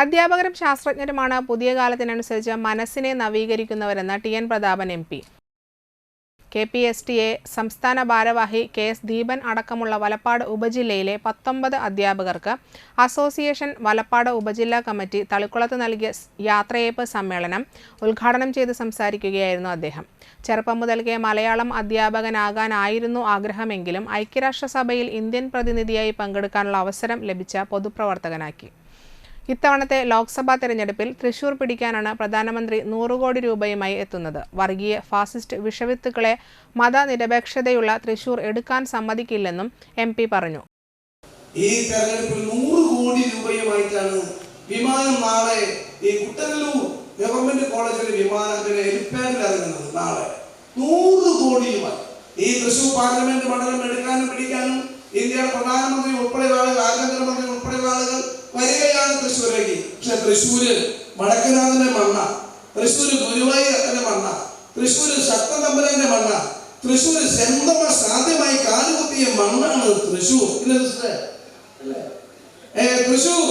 അധ്യാപകരും ശാസ്ത്രജ്ഞരുമാണ് പുതിയ കാലത്തിനനുസരിച്ച് മനസ്സിനെ നവീകരിക്കുന്നവരെന്ന് T N Prathapan M P. K P S T A സംസ്ഥാന ഭാരവാഹി കെ എസ് ദീപൻ അടക്കമുള്ള വലപ്പാട് ഉപജില്ലയിലെ പത്തൊമ്പത് അധ്യാപകർക്ക് അസോസിയേഷൻ വലപ്പാട് ഉപജില്ലാ കമ്മിറ്റി തളിക്കുളത്ത് നൽകിയ യാത്രയേപ്പ് സമ്മേളനം ഉദ്ഘാടനം ചെയ്ത് സംസാരിക്കുകയായിരുന്നു അദ്ദേഹം. ചെറുപ്പം മുതൽക്കേ മലയാളം അധ്യാപകനാകാനായിരുന്നു ആഗ്രഹമെങ്കിലും ഐക്യരാഷ്ട്രസഭയിൽ ഇന്ത്യൻ പ്രതിനിധിയായി പങ്കെടുക്കാനുള്ള അവസരം ലഭിച്ച പൊതുപ്രവർത്തകനാക്കി. ഇത്തവണത്തെ ലോക്സഭാ തെരഞ്ഞെടുപ്പിൽ തൃശൂർ പിടിക്കാനാണ് പ്രധാനമന്ത്രി നൂറ് കോടി രൂപയുമായി എത്തുന്നത്. വർഗീയ ഫാസിസ്റ്റ് വിഷവിത്തുക്കളെ മതനിരപേക്ഷതയുള്ള തൃശൂർ എടുക്കാൻ സമ്മതിക്കില്ലെന്നും എം പി പറഞ്ഞു. ഈ തെരഞ്ഞെടുപ്പിൽ നൂറ് കോടി രൂപയുമായിട്ടാണ് വിമാനം നാളെ ഈ കുട്ടനല്ലൂർ ഗവൺമെന്റ് കോളേജിലെ വിമാനത്തിന് ഹെലിപ്പാഡിൽ നാളെ നൂറ് കോടിയുമായി ഈ തൃശൂർ പാർലമെന്റ് മണ്ഡലം എടുക്കാനും പിടിക്കാനും ഇന്ത്യയുടെ പ്രധാനമന്ത്രി ഉൾപ്പെടെയുള്ള വരികയാണ് തൃശ്ശൂരേക്ക്. പക്ഷെ തൃശ്ശൂര് വടക്കനാഥന്റെ മണ്ണ. തൃശ്ശൂര് ഗുരുവായൂരപ്പന്റെ മണ്ണ. തൃശ്ശൂര് ശക്തൻ തമ്പുരാന്റെ മണ്ണ. തൃശ്ശൂര് സ്വന്തമ സാധ്യമായി കാലുകുത്തിയ മണ്ണാണ് തൃശ്ശൂർ. തൃശ്ശൂർ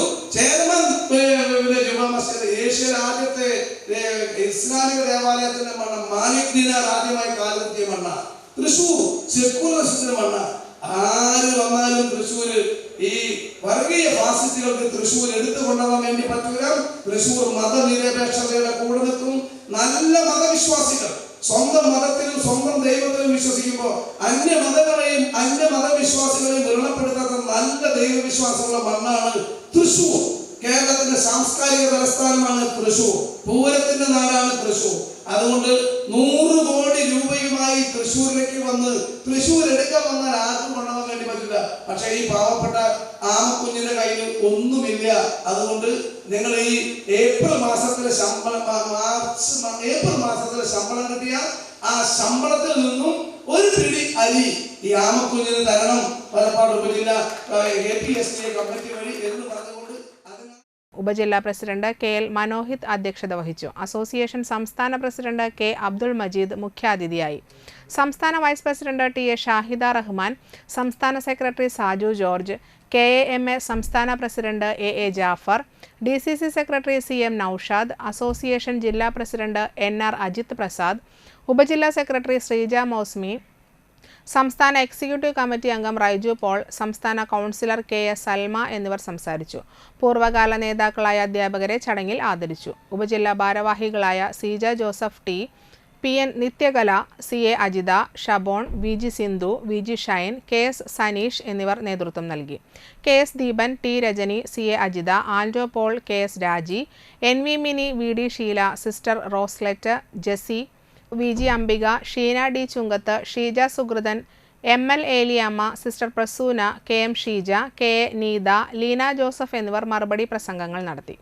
ഇസ്ലാമിക ദേവാലയത്തിന്റെ മണ്ണ. മാലിക് ദിനാർ ആദ്യമായി മണ്ണ. തൃശ്ശൂർ മണ്ണ. ആര് വന്നാലും തൃശ്ശൂര് ഈ വർഗീയ ഫാസിസ്റ്റുകൾക്ക് തൃശ്ശൂർ എടുത്തു കൊണ്ടുപോകാൻ വേണ്ടി പറ്റൂല തൃശ്ശൂർ മതനിരപേക്ഷതയുടെ കൂടെ നിൽക്കും നല്ല മതവിശ്വാസികൾ. സ്വന്തം മതത്തിലും സ്വന്തം ദൈവത്തിലും വിശ്വസിക്കുമ്പോൾ അന്യ മതങ്ങളെയും അന്യ മതവിശ്വാസികളെയും നിർണപ്പെടുത്താത്ത നല്ല ദൈവവിശ്വാസമുള്ള മണ്ണാണ് തൃശ്ശൂർ. കേരളത്തിന്റെ സാംസ്കാരിക തലസ്ഥാനമാണ് തൃശ്ശൂർ. പൂരത്തിന്റെ നാടാണ് തൃശ്ശൂർ. അതുകൊണ്ട് നൂറ് കോടി രൂപയുമായി തൃശ്ശൂരിലേക്ക് വന്ന് തൃശ്ശൂർ എടുക്കാൻ വന്നാൽ ആർക്കും പറ്റില്ല പക്ഷെ ഈ പാവപ്പെട്ട ആമക്കുഞ്ഞിന്റെ കയ്യിൽ ഒന്നുമില്ല. അതുകൊണ്ട് നിങ്ങൾ ഈ ഏപ്രിൽ മാസത്തിലെ ശമ്പളം മാർച്ച് ഏപ്രിൽ മാസത്തിലെ ശമ്പളം കിട്ടിയ ആ ശമ്പളത്തിൽ നിന്നും ഒരു പിടി അരി ഈ ആമക്കുഞ്ഞിന് തരണം. പലപ്പാട് ഉപജില്ല A P S T committee വഴി എന്ന് അതിന് ഉപജില്ലാ പ്രസിഡന്റ് കെ എൽ മനോഹിത് അധ്യക്ഷത വഹിച്ചു. അസോസിയേഷൻ സംസ്ഥാന പ്രസിഡന്റ് കെ അബ്ദുൾ മജീദ് മുഖ്യാതിഥിയായി. സംസ്ഥാന vice president T A Shahida Rahman സംസ്ഥാന secretary Saju George K A M A സംസ്ഥാന president A A Jafar D C C secretary C M Noushad association ജില്ലാ president N R Ajith Prasad ഉപജില്ലാ secretary Sreeja Mosmi സംസ്ഥാന executive committee അംഗം റൈജു പോൾ സംസ്ഥാന councillor K S Salma എന്നിവർ സംസാരിച്ചു. പൂർവകാല നേതാക്കളായ അധ്യാപകരെ ചടങ്ങിൽ ആദരിച്ചു. ഉപജില്ലാ ഭാരവാഹികളായ Seeja Joseph T P N Nithyakala C A Ajitha Shabon V G Sindhu V G Shine K S Saneesh എന്നിവർ നേതൃത്വം നൽകി. K S Deepan T Rajani C A Ajitha Ando Paul K S Raji N V Mini V D Sheela sister Roslet Jessy V G Ambika Sheena D Chunkath Sheeja Suhruthan M L Eliyamma sister Prasoona K M Sheeja K A Neetha Leena Joseph എന്നിവർ മറുപടി പ്രസംഗങ്ങൾ നടത്തി.